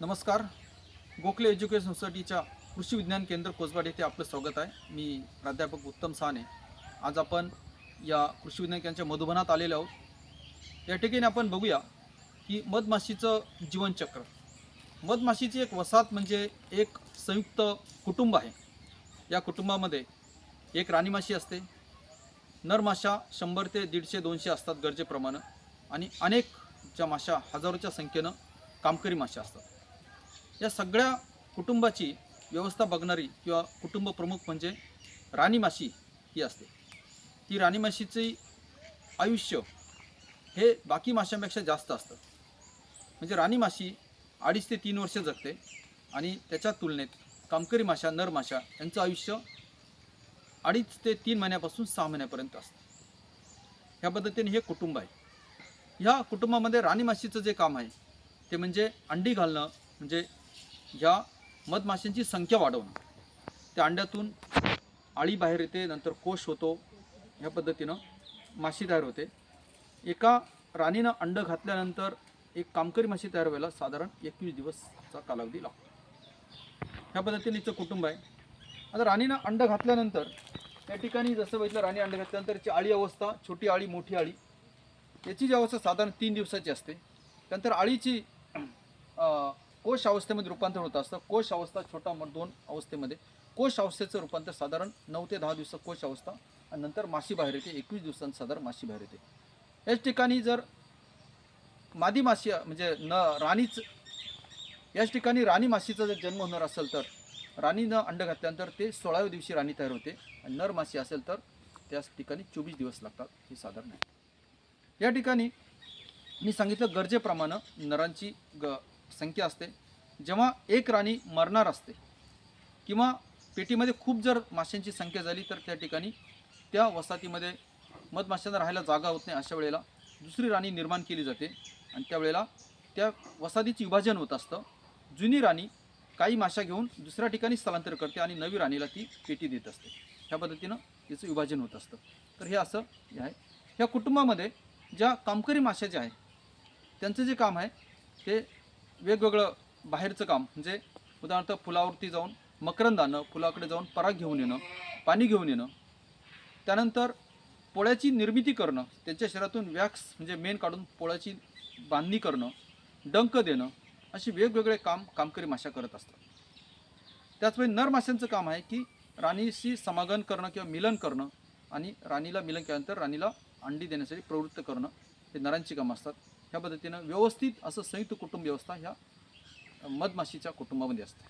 नमस्कार. गोखले एज्युकेशन सोसायटीच्या कृषी विज्ञान केंद्र कोसबाड येथे आपलं स्वागत आहे. मी प्राध्यापक उत्तम साने. आज आपण या कृषी विज्ञान केंद्राच्या मधुबनात आलेलो आहोत. या ठिकाणी आपण बघूया की मधमाशीचं जीवनचक्र. मधमाशीची एक वसाहत म्हणजे एक संयुक्त कुटुंब आहे. या कुटुंबामध्ये एक राणीमाशी असते. नर माशा शंभर ते दीडशे दोनशे असतात गरजेप्रमाणे. आणि अनेक ज्या माशा हजारोच्या संख्येनं कामकरी माशा असतात. या सगळ्या कुटुंबाची व्यवस्था बघणारी किंवा कुटुंब प्रमुख म्हणजे राणी माशी ही असते. ती राणी माशीचे आयुष्य हे बाकी माशांपेक्षा जास्त असतं. म्हणजे राणी माशी अडीच ते तीन वर्ष जगते आणि त्याच्या तुलनेत कामकरी माशा नर माशा यांचं आयुष्य अडीच ते तीन महिन्यापासून सहा महिन्यापर्यंत असतं. ह्या पद्धतीने हे कुटुंब आहे. ह्या कुटुंबामध्ये राणी माशीचं जे काम आहे ते म्हणजे अंडी घालणं म्हणजे ज्या मधमाशांची संख्या वाढवणं. त्या अंड्यातून आळी बाहेर येते नंतर कोश होतो. ह्या पद्धतीनं माशी तयार होते. एका राणीनं अंडं घातल्यानंतर एक कामकरी माशी तयार व्हायला साधारण एकवीस दिवसचा कालावधी लागतो. ह्या पद्धतीने हिचं कुटुंब आहे. आता राणीनं अंडं घातल्यानंतर त्या ठिकाणी जसं बघितलं राणी अंडं घातल्यानंतर त्याची आळी अवस्था छोटी आळी मोठी आळी याची जी अवस्था साधारण तीन दिवसाची असते. त्यानंतर आळीची कोश अवस्थेमध्ये रूपांतर होत असतं. कोश अवस्था छोटा मोठ दोन अवस्थेमध्ये. कोश अवस्थेचं रूपांतर साधारण नऊ ते दहा दिवस कोश अवस्था आणि नंतर माशी बाहेर येते. एकवीस दिवसांत साधारण माशी बाहेर येते. याच ठिकाणी जर मादी माशी म्हणजे न राणीच याच ठिकाणी राणी माशीचा जर जन्म होणार असेल तर राणी न अंड घातल्यानंतर ते सोळाव्या दिवशी राणी तयार होते आणि नर माशी असेल तर त्याच ठिकाणी चोवीस दिवस लागतात. हे साधारण आहे. या ठिकाणी मी सांगितलं गरजेप्रमाणे नरांची ग संख्या असते जेव्हा एक राणी मरणार असते किंवा पेटीमध्ये खूप जर माशांची संख्या झाली तर त्या ठिकाणी त्या वसाहतीमध्ये मधमाशांना राहायला जागा होत नाही अशा वेळेला दुसरी राणी निर्माण केली जाते आणि त्यावेळेला त्या वसाहतीचे विभाजन होत असतं. जुनी राणी काही माशा घेऊन दुसऱ्या ठिकाणी स्थलांतर करते आणि नवी राणीला ती पेटी देत असते. ह्या पद्धतीनं तिचं विभाजन होत असतं. तर हे असं हे आहे. ह्या कुटुंबामध्ये ज्या कामकरी माशा ज्या आहेत त्यांचं जे काम आहे ते वेगवेगळं बाहेरचं काम म्हणजे उदाहरणार्थ फुलावरती जाऊन मकरंद आणणं फुलाकडे जाऊन पराग घेऊन येणं पाणी घेऊन येणं. त्यानंतर पोळ्याची निर्मिती करणं त्यांच्या शरीरातून वॅक्स म्हणजे मेन काढून पोळ्याची बांधणी करणं डंक देणं अशी वेगवेगळे काम कामकरी माशा करत असतात. त्याचवेळी नर माशांचं काम आहे की राणीशी समागम करणं किंवा मिलन करणं आणि राणीला मिलन केल्यानंतर राणीला अंडी देण्यासाठी प्रवृत्त करणं हे नरांची कामं असतात. ह्या पद्धतीनं व्यवस्थित असं संयुक्त कुटुंब व्यवस्था ह्या मधमाशीच्या कुटुंबामध्ये असते.